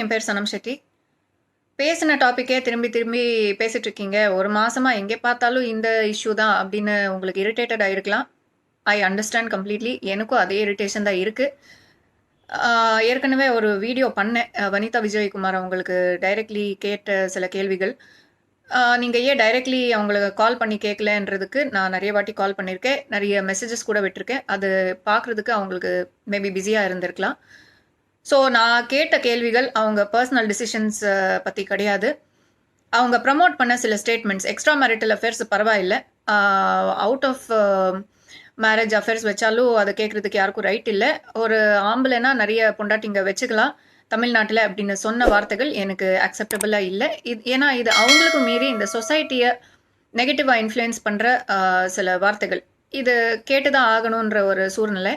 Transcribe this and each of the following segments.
என் பேர் சனம் ஷெட்டி. பேசின டாப்பிக்கே திரும்பி திரும்பி பேசிட்டு இருக்கீங்க ஒரு மாசமா எங்கே பார்த்தாலும் இந்த இஷ்யூ தான் அப்படின்னு உங்களுக்கு இரிட்டேட்டட் ஆயிருக்கலாம். ஐ அண்டர்ஸ்டாண்ட் கம்ப்ளீட்லி எனக்கும் அதே இரிட்டேஷன் தான் இருக்கு. ஏற்கனவே ஒரு வீடியோ பண்ணேன். வனிதா விஜயகுமார் அவங்களுக்கு டைரக்ட்லி கேட்ட சில கேள்விகள். நீங்கள் ஏன் டைரக்ட்லி அவங்களுக்கு கால் பண்ணி கேட்கலன்றதுக்கு நான் நிறைய வாட்டி கால் பண்ணியிருக்கேன். நிறைய மெசேஜஸ் கூட விட்டிருக்கேன். அது பார்க்கறதுக்கு அவங்களுக்கு மேபி பிஸியாக இருந்திருக்கலாம். ஸோ நான் கேட்ட கேள்விகள் அவங்க பர்சனல் டிசிஷன்ஸ் பற்றி கிடையாது. அவங்க ப்ரமோட் பண்ண சில ஸ்டேட்மெண்ட்ஸ் எக்ஸ்ட்ரா மேரிட்டல் அஃபேர்ஸ் பரவாயில்லை. அவுட் ஆஃப் மேரேஜ் அஃபேர்ஸ் வச்சாலும் அதை கேட்குறதுக்கு யாருக்கும் ரைட் இல்லை. ஒரு ஆம்பளைனா நிறைய பொண்டாட்டிங்க வச்சுக்கலாம். தமிழ்நாட்டில் அப்படின்னு சொன்ன வார்த்தைகள் எனக்கு அக்செப்டபுளாக இல்லை. இது ஏன்னா இது அவங்களுக்கும் மீறி இந்த சொசைட்டியை நெகட்டிவாக இன்ஃப்ளூயன்ஸ் பண்ணுற சில வார்த்தைகள். இது கேட்டு தான் ஆகணுன்ற ஒரு சூழ்நிலை.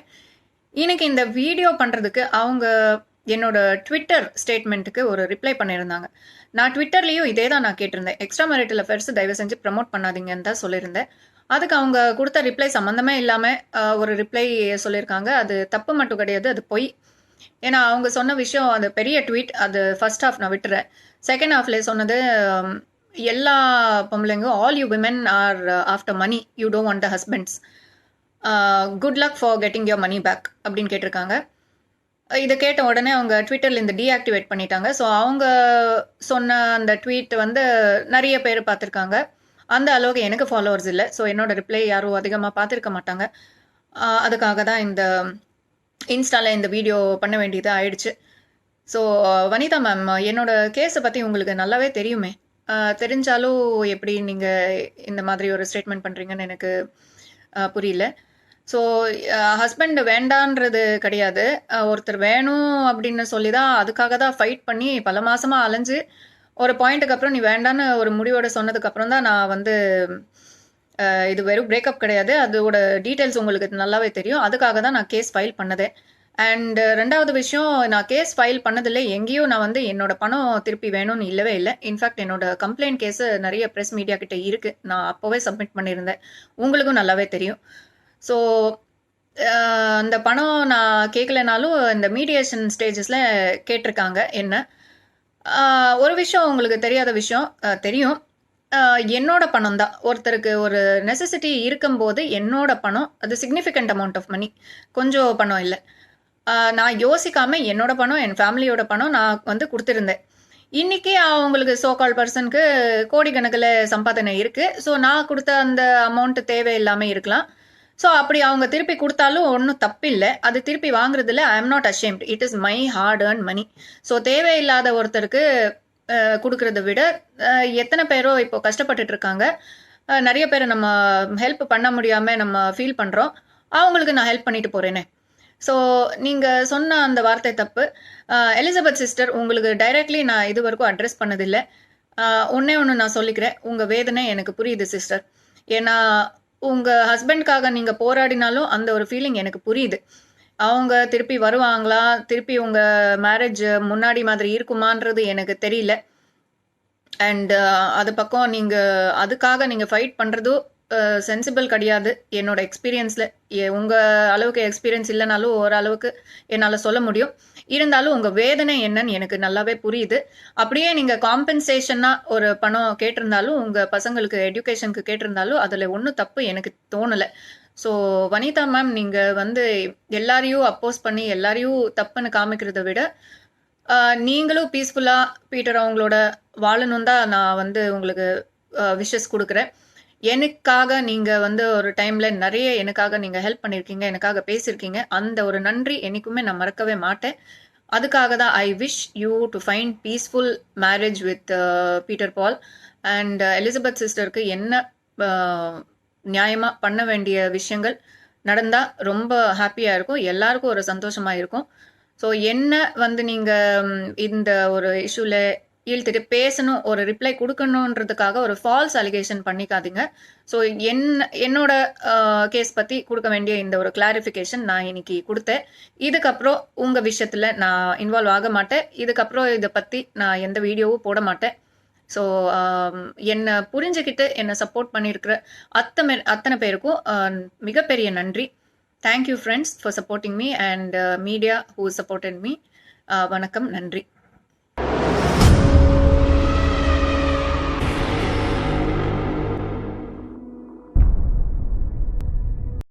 இன்னைக்கு இந்த வீடியோ பண்ணுறதுக்கு அவங்க என்னோட ட்விட்டர் ஸ்டேட்மெண்ட்டுக்கு ஒரு ரிப்ளை பண்ணியிருந்தாங்க. நான் ட்விட்டர்லேயும் இதே தான் நான் கேட்டிருந்தேன். எக்ஸ்ட்ரா மேரிட்டல் அஃபேர்ஸ் தயவு செஞ்சு ப்ரமோட் பண்ணாதீங்கன்னு தான் சொல்லியிருந்தேன். அதுக்கு அவங்க கொடுத்த ரிப்ளை சம்மந்தமே இல்லாமல் ஒரு ரிப்ளை சொல்லியிருக்காங்க. அது தப்பு மட்டும் கிடையாது அது பொய். ஏன்னா அவங்க சொன்ன விஷயம் அது பெரிய ட்வீட் அது ஃபர்ஸ்ட் ஹாஃப் நான் விட்டுறேன். செகண்ட் ஹாஃப்ல சொன்னது எல்லா பொம்பளைங்களும் all you women are after money you don't want the husbands good luck for getting your money back அப்படின்னு கேட்டிருக்காங்க. இதை கேட்ட உடனே அவங்க ட்விட்டரில் இந்த டீஆக்டிவேட் பண்ணிட்டாங்க. ஸோ அவங்க சொன்ன அந்த ட்வீட் வந்து நிறைய பேர் பார்த்துருக்காங்க. அந்த அளவுக்கு எனக்கு ஃபாலோவர்ஸ் இல்லை. ஸோ என்னோட ரிப்ளை யாரும் அதிகமாக பார்த்துருக்க மாட்டாங்க. Uh, அதுக்காக தான் இந்த இன்ஸ்டால இந்த வீடியோ பண்ண வேண்டியது ஆயிடுச்சு. ஸோ uh, வனிதா மேம் என்னோட கேஸை பற்றி உங்களுக்கு நல்லாவே தெரியுமே. Uh, தெரிஞ்சாலும் எப்படி நீங்கள் இந்த மாதிரி ஒரு ஸ்டேட்மெண்ட் பண்ணுறீங்கன்னு எனக்கு புரியல. ஸோ ஹஸ்பண்ட் uh, வேண்டான்றது கிடையாது. Uh, ஒருத்தர் வேணும் அப்படின்னு சொல்லி தான் அதுக்காக தான் ஃபைட் பண்ணி பல மாதமாக அலைஞ்சு ஒரு பாயிண்ட்டுக்கு அப்புறம் நீ வேண்டான்னு ஒரு முடிவோட சொன்னதுக்கப்புறம் தான் நான் வந்து uh, இது வெறும் பிரேக்கப் கிடையாது. அதோட டீட்டெயில்ஸ் உங்களுக்கு நல்லாவே தெரியும். அதுக்காக தான் நான் கேஸ் ஃபைல் பண்ணதே. அண்ட் ரெண்டாவது விஷயம் நான் கேஸ் ஃபைல் பண்ணதில்லை. எங்கேயும் நான் வந்து என்னோட பணம் திருப்பி வேணும்னு இல்லவே இல்லை. இன்ஃபேக்ட் என்னோட கம்ப்ளைண்ட் கேஸு நிறைய ப்ரெஸ் மீடியா கிட்ட இருக்கு. நான் அப்போவே சப்மிட் பண்ணியிருந்தேன். உங்களுக்கும் நல்லாவே தெரியும். ஸோ அந்த பணம் நான் கேட்கலனாலும் இந்த மீடியேஷன் ஸ்டேஜஸில் கேட்டிருக்காங்க என்ன. ஒரு விஷயம் உங்களுக்கு தெரியாத விஷயம் தெரியும். என்னோட பணம் தான். ஒருத்தருக்கு ஒரு நெசசிட்டி இருக்கும்போது என்னோட பணம் அது சிக்னிஃபிகண்ட் அமௌண்ட் ஆஃப் மணி கொஞ்சம் பணம் இல்லை. நான் யோசிக்காமல் என்னோட பணம் என் ஃபேமிலியோட பணம் நான் வந்து கொடுத்துருந்தேன். இன்னைக்கு அவங்களுக்கு சோகால் பர்சனுக்கு கோடிக்கணக்கில் சம்பாதனை இருக்குது ஸோ நான் கொடுத்த அந்த அமௌண்ட் இல்லாமல் இருக்கலாம். ஸோ அப்படி அவங்க திருப்பி கொடுத்தாலும் ஒன்றும் தப்பில்லை. அது திருப்பி வாங்குறதுல I am not ashamed it is my hard earn money so தேவையில்லாத ஒருத்தருக்கு கொடுக்கறத விட எத்தனை பேரோ இப்போ கஷ்டப்பட்டுட்டு இருக்காங்க. நிறைய பேரை நம்ம ஹெல்ப் பண்ண முடியாமல் நம்ம ஃபீல் பண்ணுறோம் அவங்களுக்கு நான் ஹெல்ப் பண்ணிட்டு போகிறேனே ஸோ நீங்கள் சொன்ன அந்த வார்த்தை தப்பு. எலிசபெத் சிஸ்டர் உங்களுக்கு டைரக்ட்லி நான் இது வரைக்கும் அட்ரஸ் பண்ணதில்லை. ஒன்றே ஒன்று நான் சொல்லிக்கிறேன். உங்கள் வேதனை எனக்கு புரியுது சிஸ்டர் ஏன்னா உங்கள் ஹஸ்பண்ட்காக நீங்கள் போராடினாலும் அந்த ஒரு ஃபீலிங் எனக்கு புரியுது. அவங்க திருப்பி வருவாங்களா? திருப்பி உங்கள் மேரேஜ் முன்னாடி மாதிரி இருக்குமான்றது எனக்கு தெரியல. அண்ட் அது பக்கம் நீங்கள் அதுக்காக நீங்கள் ஃபைட் பண்ணுறதும் சென்சிபிள் கிடையாது. என்னோட எக்ஸ்பீரியன்ஸில் உங்கள் அளவுக்கு எக்ஸ்பீரியன்ஸ் இல்லைனாலும் ஓரளவுக்கு என்னால் சொல்ல முடியும். இருந்தாலும் உங்கள் வேதனை என்னன்னு எனக்கு நல்லாவே புரியுது. அப்படியே நீங்கள் காம்பன்சேஷனாக ஒரு பணம் கேட்டிருந்தாலும் உங்கள் பசங்களுக்கு எஜுகேஷனுக்கு கேட்டிருந்தாலும் அதில் ஒன்றும் தப்பு எனக்கு தோணலை. ஸோ வனிதா மேம் நீங்கள் வந்து எல்லாரையும் அப்போஸ் பண்ணி எல்லாரையும் தப்புன்னு காமிக்கிறத விட நீங்களும் பீஸ்ஃபுல்லாக பீட்டர் அவங்களோட வாழணும் தான் நான் வந்து உங்களுக்கு விஷஸ் கொடுக்குறேன். எனக்காக நீங்க வந்து ஒரு டைம்ல நிறைய எனக்காக நீங்க ஹெல்ப் பண்ணிருக்கீங்க எனக்காக பேசியிருக்கீங்க அந்த ஒரு நன்றி என்னைக்குமே நான் மறக்கவே மாட்டேன். அதுக்காக தான் I wish you to find peaceful marriage with Peter Paul and Elizabeth சிஸ்டருக்கு என்ன uh, நியாயமாக பண்ண வேண்டிய விஷயங்கள் நடந்தால் ரொம்ப ஹாப்பியாக இருக்கும். எல்லாருக்கும் ஒரு சந்தோஷமாக இருக்கும். ஸோ என்ன வந்து நீங்கள் இந்த ஒரு இஷ்யூவில் இழுத்துட்டு பேசணும் ஒரு ரிப்ளை கொடுக்கணுன்றதுக்காக ஒரு ஃபால்ஸ் அலிகேஷன் பண்ணிக்காதீங்க. ஸோ என் என்னோட கேஸ் பற்றி கொடுக்க வேண்டிய இந்த ஒரு கிளாரிஃபிகேஷன் நான் இன்னைக்கு கொடுத்தேன். இதுக்கப்புறம் உங்கள் விஷயத்தில் நான் இன்வால்வ் ஆக மாட்டேன். இதுக்கப்புறம் இதை பற்றி நான் எந்த வீடியோவும் போட மாட்டேன். ஸோ என்னை புரிஞ்சுக்கிட்டு என்னை சப்போர்ட் பண்ணியிருக்கிற அத்தனை அத்தனை பேருக்கும் மிகப்பெரிய நன்றி. Thank you friends for supporting me and media who supported me வணக்கம் நன்றி.